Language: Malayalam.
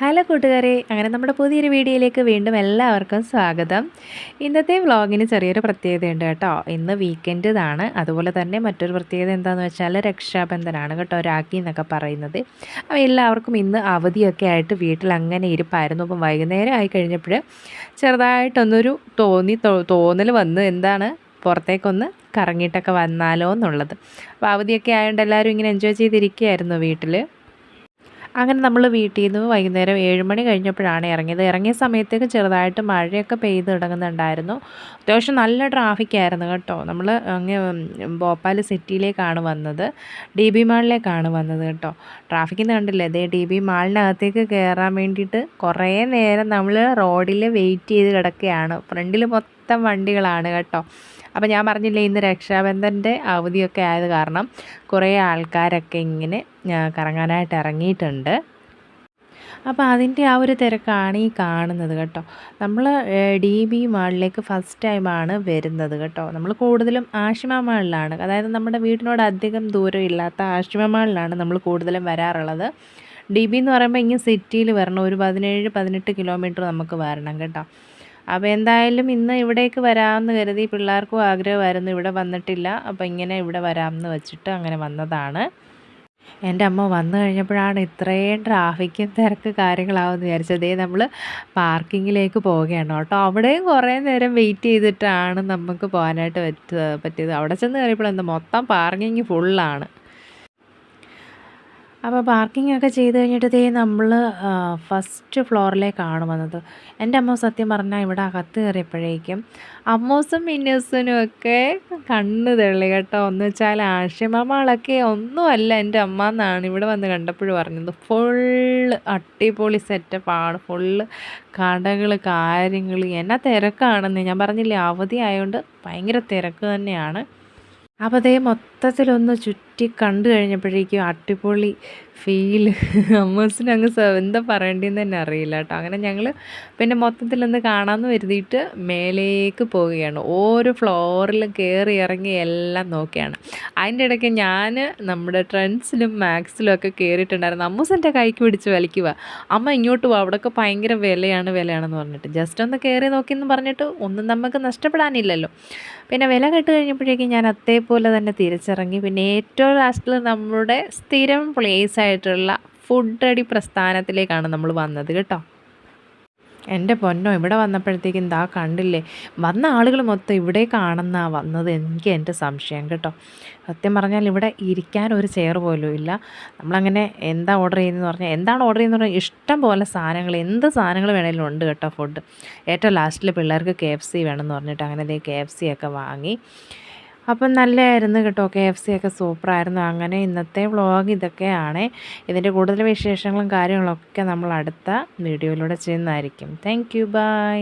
ഹലോ കൂട്ടുകാരെ അങ്ങനെ നമ്മുടെ പുതിയൊരു വീഡിയോയിലേക്ക് വീണ്ടും എല്ലാവർക്കും സ്വാഗതം. ഇന്നത്തെ വ്ളോഗിന് ചെറിയൊരു പ്രത്യേകതയുണ്ട് കേട്ടോ. ഇന്ന് വീക്കെൻഡാണ് അതുപോലെ തന്നെ മറ്റൊരു പ്രത്യേകത എന്താണെന്ന് വെച്ചാൽ രക്ഷാബന്ധനാണ് കേട്ടോ രാഖി എന്നൊക്കെ പറയുന്നത്. അപ്പോൾ എല്ലാവർക്കും ഇന്ന് അവധിയൊക്കെ ആയിട്ട് വീട്ടിൽ അങ്ങനെ ഇരിപ്പായിരുന്നു. അപ്പം വൈകുന്നേരം ആയി കഴിഞ്ഞപ്പോൾ ചെറുതായിട്ടൊന്നൊരു തോന്നി തോന്നൽ വന്ന് എന്താണ് പുറത്തേക്കൊന്ന് കറങ്ങിയിട്ടൊക്കെ വന്നാലോ എന്നുള്ളത് അപ്പോൾ അവധിയൊക്കെ ആയതുകൊണ്ട് എല്ലാവരും ഇങ്ങനെ എൻജോയ് ചെയ്തിരിക്കുകയായിരുന്നു വീട്ടിൽ അങ്ങനെ നമ്മൾ വീട്ടിൽ നിന്ന് വൈകുന്നേരം ഏഴ് മണി കഴിഞ്ഞപ്പോഴാണ് ഇറങ്ങിയത്. ഇറങ്ങിയ സമയത്തേക്ക് ചെറുതായിട്ട് മഴയൊക്കെ പെയ്ത് തുടങ്ങുന്നുണ്ടായിരുന്നു. അത്യാവശ്യം നല്ല ട്രാഫിക് ആയിരുന്നു കേട്ടോ. നമ്മൾ അങ്ങ് ഭോപ്പാൽ സിറ്റിയിലേക്കാണ് വന്നത്. ഡി ബി മാളിലേക്കാണ് വന്നത് കേട്ടോ. ട്രാഫിക്കിന്ന് കണ്ടില്ലേ? അതേ ഡി ബി മാളിനകത്തേക്ക് കയറാൻ വേണ്ടിയിട്ട് കുറേ നേരം നമ്മൾ റോഡിൽ വെയിറ്റ് ചെയ്ത് കിടക്കുകയാണ്. ഫ്രണ്ടിൽ മൊത്തം വണ്ടികളാണ് കേട്ടോ. അപ്പോൾ ഞാൻ പറഞ്ഞില്ലേ ഇന്ന് രക്ഷാബന്ധന്റെ അവധിയൊക്കെ ആയത് കാരണം കുറേ ആൾക്കാരൊക്കെ ഇങ്ങനെ കറങ്ങാനായിട്ട് ഇറങ്ങിയിട്ടുണ്ട്. അപ്പോൾ അതിന്റെ ആ ഒരു തിരക്കാണ് ഈ കാണുന്നത് കേട്ടോ. നമ്മൾ ഡി ബി മാളിലേക്ക് ഫസ്റ്റ് ടൈമാണ് വരുന്നത് കേട്ടോ. നമ്മൾ കൂടുതലും ആഷിമ മാളിലാണ്. അതായത് നമ്മുടെ വീടിനോട് അധികം ദൂരം ഇല്ലാത്ത ആഷിമ മാളിലാണ് നമ്മൾ കൂടുതലും വരാറുള്ളത്. ഡി ബി എന്ന് പറയുമ്പോൾ ഇങ്ങനെ സിറ്റിയിൽ വരണം. ഒരു പതിനേഴ് പതിനെട്ട് കിലോമീറ്റർ നമുക്ക് വരണം കേട്ടോ. അപ്പോൾ എന്തായാലും ഇന്ന് ഇവിടേക്ക് വരാമെന്ന് കരുതി പിള്ളേർക്കും ആഗ്രഹമായിരുന്നു. ഇവിടെ വന്നിട്ടില്ല. അപ്പോൾ ഇങ്ങനെ ഇവിടെ വരാമെന്ന് വെച്ചിട്ട് അങ്ങനെ വന്നതാണ്. എന്റെ അമ്മ വന്നു കഴിഞ്ഞപ്പോഴാണ് ഇത്രയും ട്രാഫിക്കും തിരക്ക് കാര്യങ്ങളാവുമെന്ന് വിചാരിച്ചത്. നമ്മൾ പാർക്കിങ്ങിലേക്ക് പോവുകയാണ് കേട്ടോ. അവിടെയും കുറേ നേരം വെയിറ്റ് ചെയ്തിട്ടാണ് നമുക്ക് പോകാനായിട്ട് പറ്റിയത്. അവിടെ ചെന്ന് കയറിയപ്പോഴെന്താ മൊത്തം പാർക്കിങ് ഫുള്ളാണ് അപ്പോൾ പാർക്കിംഗ് ഒക്കെ ചെയ്ത് കഴിഞ്ഞിട്ട് ദേ നമ്മൾ ഫസ്റ്റ് ഫ്ലോറിലേക്കാണ് വന്നത്. എന്റെ അമ്മ സത്യം പറഞ്ഞാൽ ഇവിടെ അകത്ത് കയറിയപ്പോഴേക്കും അമ്മൂസും മിന്നൂസിനും ഒക്കെ കണ്ണ് തെള്ളി കേട്ടോ. എന്ന് വെച്ചാൽ ആഷിമമാളൊക്കെ ഒന്നുമല്ല എന്റെ അമ്മ എന്നാണ് ഇവിടെ വന്ന് കണ്ടപ്പോഴും പറഞ്ഞത് ഫുള്ള് അടിപൊളി സെറ്റപ്പാണ് ഫുള്ള് കടകൾ കാര്യങ്ങൾ എന്നാ തിരക്കാണെന്ന് ഞാൻ പറഞ്ഞില്ലേ അവധി ആയതുകൊണ്ട് ഭയങ്കര തിരക്ക് തന്നെയാണ്. അപ്പോൾ അതേ മൊത്തത്തിലൊന്ന് ചുറ്റി കണ്ടു കഴിഞ്ഞപ്പോഴേക്കും അടിപൊളി ഫീൽ അമ്മസിന് അങ്ങ് എന്താ പറയേണ്ടതെന്ന് തന്നെ അറിയില്ല കേട്ടോ. അങ്ങനെ ഞങ്ങൾ പിന്നെ മൊത്തത്തിലൊന്ന് കാണാമെന്ന് കരുതിയിട്ട് മേലേക്ക് പോവുകയാണ്. ഓരോ ഫ്ലോറിലും കയറി ഇറങ്ങി എല്ലാം നോക്കിയാണ്. അതിന്റെ ഇടയ്ക്ക് ഞാൻ നമ്മുടെ ട്രെൻഡ്സിലും മാക്സിലും ഒക്കെ കയറിയിട്ടുണ്ടായിരുന്നു അമ്മൂസിന്റെ കൈക്ക് പിടിച്ച് വലിക്കുക അമ്മ ഇങ്ങോട്ട് പോവാം അവിടെയൊക്കെ ഭയങ്കര വിലയാണ് വിലയാണെന്ന് പറഞ്ഞിട്ട്. ജസ്റ്റ് ഒന്ന് കയറി നോക്കിയെന്ന് പറഞ്ഞിട്ട് ഒന്നും നമുക്ക് നഷ്ടപ്പെടാനില്ലല്ലോ. പിന്നെ വില കേട്ട് കഴിഞ്ഞപ്പോഴേക്കും ഞാൻ അതേപോലെ തന്നെ തിരിച്ചിറങ്ങി. പിന്നെ ഏറ്റവും ലാസ്റ്റിൽ നമ്മുടെ സ്ഥിരം പ്ലേസ് ആയിട്ടുള്ള ഫുഡ് അടി പ്രസ്ഥാനത്തിലേക്കാണ് നമ്മൾ വന്നത് കേട്ടോ. എന്റെ പൊന്നോ ഇവിടെ വന്നപ്പോഴത്തേക്കും ദാ കണ്ടില്ലേ? വന്ന ആളുകൾ മൊത്തം ഇവിടെ കാണുന്ന വന്നത് എനിക്ക് എന്റെ സംശയം കേട്ടോ. സത്യം പറഞ്ഞാൽ ഇവിടെ ഇരിക്കാൻ ഒരു ചെയർ പോലും ഇല്ല. നമ്മളങ്ങനെ എന്താ ഓർഡർ ചെയ്യുന്നതെന്ന് പറഞ്ഞാൽ എന്താണ് ഓർഡർ ചെയ്യുന്നത് പറഞ്ഞാൽ ഇഷ്ടം പോലെ സാധനങ്ങൾ എന്ത് സാധനങ്ങൾ വേണമെങ്കിലും ഉണ്ട് കേട്ടോ ഫുഡ് ഏറ്റവും ലാസ്റ്റിൽ പിള്ളേർക്ക് കെ എഫ് സി വേണമെന്ന് പറഞ്ഞിട്ട് അങ്ങനെ കെ എഫ് സി ഒക്കെ വാങ്ങി. അപ്പം നല്ലതായിരുന്നു കേട്ടോ. കെ എഫ് സി ഒക്കെ സൂപ്പറായിരുന്നു. അങ്ങനെ ഇന്നത്തെ വ്ളോഗ് ഇതൊക്കെയാണ്. ഇതിന്റെ കൂടുതൽ വിശേഷങ്ങളും കാര്യങ്ങളൊക്കെ നമ്മൾ അടുത്ത വീഡിയോയിലൂടെ ചെയ്യുന്നതായിരിക്കും. Thank you by